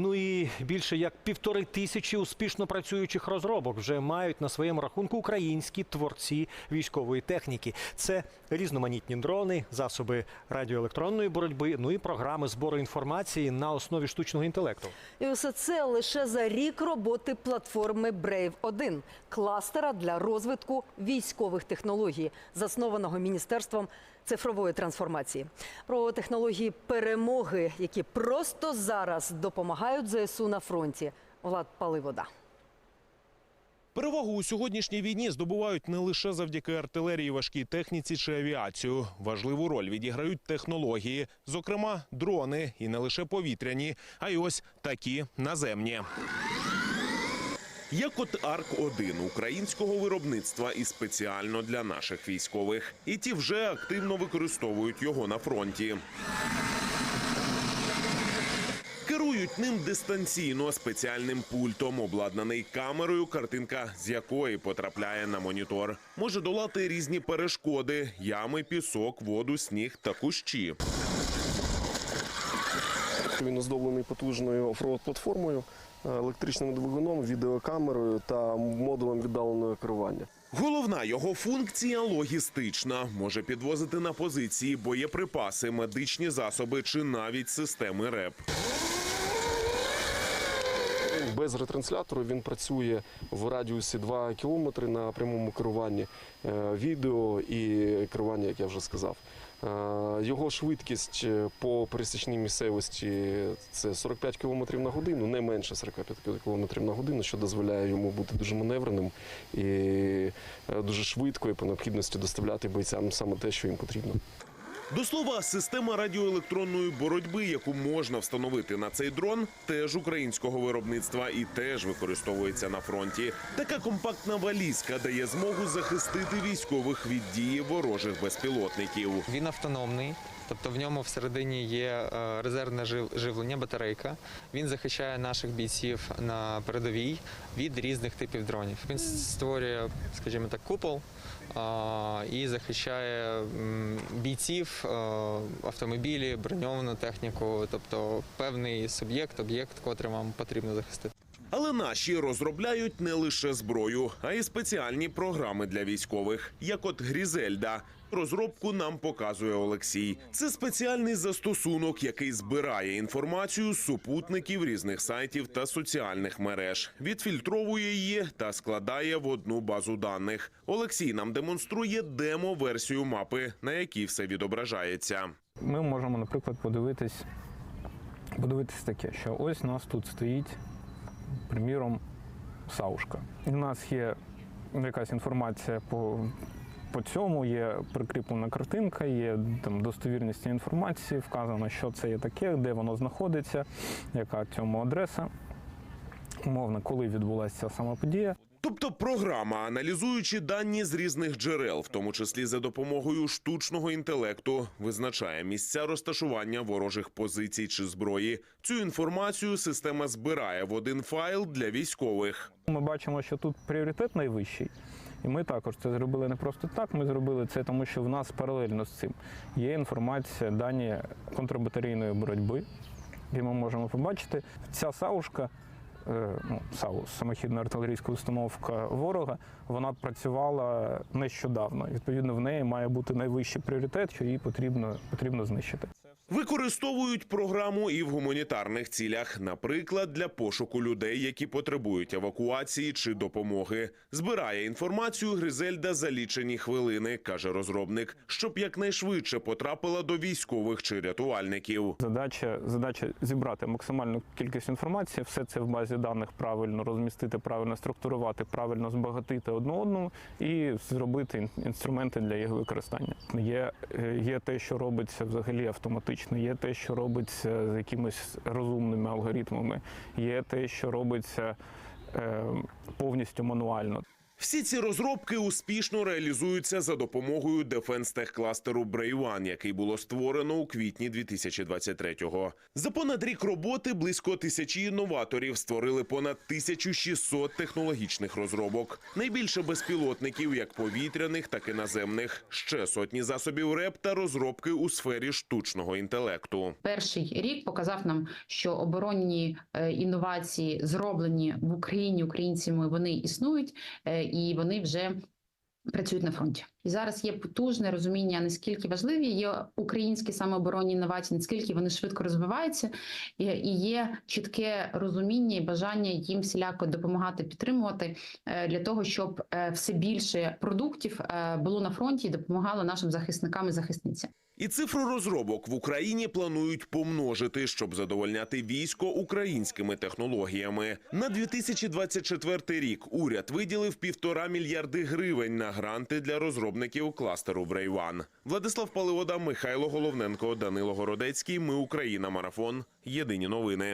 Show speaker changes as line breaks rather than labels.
Ну і більше як півтори тисячі успішно працюючих розробок вже мають на своєму рахунку українські творці військової техніки. Це різноманітні дрони, засоби радіоелектронної боротьби, ну і програми збору інформації на основі штучного інтелекту.
І усе це лише за рік роботи платформи Brave 1 кластера для розвитку військових технологій, заснованого міністерством цифрової трансформації. Про технології перемоги, які просто зараз допомагають ЗСУ на фронті. Влад Паливода.
Перевагу у сьогоднішній війні здобувають не лише завдяки артилерії, важкій техніці чи авіацію. Важливу роль відіграють технології, зокрема дрони, і не лише повітряні, а й ось такі наземні. Як от Арк 1 українського виробництва і спеціально для наших військових. І ті вже активно використовують його на фронті. Керують ним дистанційно спеціальним пультом, обладнаний камерою, картинка з якої потрапляє на монітор. Може долати різні перешкоди: ями, пісок, воду, сніг та кущі.
Він оздоблений потужною оффроуд платформою, електричним двигуном, відеокамерою та модулем віддаленого керування.
Головна його функція логістична. Може підвозити на позиції боєприпаси, медичні засоби чи навіть системи РЕП.
Без ретранслятору він працює в радіусі 2 км на прямому керуванні е, відео і керування, як я вже сказав. Е, Його швидкість е, по пересічній місцевості це 45 км на годину, не менше 45 км на годину, що дозволяє йому бути дуже маневреним і дуже швидко і по необхідності доставляти бойцям саме те, що їм потрібно.
До слова, система радіоелектронної боротьби, яку можна встановити на цей дрон, теж українського виробництва і теж використовується на фронті. Така компактна валізка дає змогу захистити військових від дії ворожих безпілотників.
Він автономний, тобто в ньому всередині є е, резервне жив- живлення, батарейка. Він захищає наших бійців на передовій від різних типів дронів. Він створює, скажімо так, купол і захищає бійців, автомобілі, броньовану техніку, тобто певний суб'єкт, об'єкт, котрий вам потрібно захистити.
Але наші розробляють не лише зброю, а й спеціальні програми для військових, як от Грізельда. Розробку нам показує Олексій. Це спеціальний застосунок, який збирає інформацію з супутників різних сайтів та соціальних мереж, відфільтровує її та складає в одну базу даних. Олексій нам демонструє демо-версію мапи, на якій все відображається.
Ми можемо, наприклад, подивитись, подивитись таке, що ось у нас тут стоїть, приміром, саушка. В нас є якась інформація по, по цьому, є прикріплена картинка, є там достовірність інформації, вказано, що це є таке, де воно знаходиться, яка цьому адреса. Умовно, коли відбулася ця сама подія.
Тобто програма, аналізуючи дані з різних джерел, в тому числі за допомогою штучного інтелекту, визначає місця розташування ворожих позицій чи зброї. Цю інформацію система збирає в один файл для військових.
Ми бачимо, що тут пріоритет найвищий. І ми також це зробили не просто так. Ми зробили це, тому що в нас паралельно з цим є інформація, дані контрбатарейної боротьби, і ми можемо побачити, ця саушка, ну, САУ, самохідна артилерійська установка ворога, вона працювала нещодавно. Відповідно, в неї має бути найвищий пріоритет, що її потрібно, потрібно знищити.
Використовують програму і в гуманітарних цілях, наприклад, для пошуку людей, які потребують евакуації чи допомоги. Збирає інформацію Гризельда за лічені хвилини, каже розробник, щоб якнайшвидше потрапила до військових чи рятувальників.
Задача, задача зібрати максимальну кількість інформації, все це в базі даних правильно розмістити, правильно структурувати, правильно збагатити одну одну і зробити інструменти для їх використання. Є, е, є те, що робиться взагалі автоматично, є те, що робиться з якимись розумними алгоритмами, є те, що робиться е, повністю мануально.
Всі ці розробки успішно реалізуються за допомогою дефенс-тех-кластеру Брейван, який було створено у квітні 2023-го. За понад рік роботи близько тисячі інноваторів створили понад 1600 технологічних розробок. Найбільше безпілотників, як повітряних, так і наземних. Ще сотні засобів РЕП та розробки у сфері штучного інтелекту.
Перший рік показав нам, що оборонні е, інновації зроблені в Україні українцями. Вони існують е, і вони вже працюють на фронті. І зараз є потужне розуміння, наскільки важливі є українські саме оборонні інновації, наскільки вони швидко розвиваються, і, і є чітке розуміння і бажання їм всіляко допомагати підтримувати е, для того, щоб е, все більше продуктів е, було на фронті і допомагало нашим захисникам і захисницям.
І цифру розробок в Україні планують помножити, щоб задовольняти військо українськими технологіями. На 2024 рік уряд виділив півтора мільярди гривень на гранти для розробників кластеру Брейван. Владислав Паливода, Михайло Головненко, Данило Городецький. Ми Україна. Марафон. Єдині новини.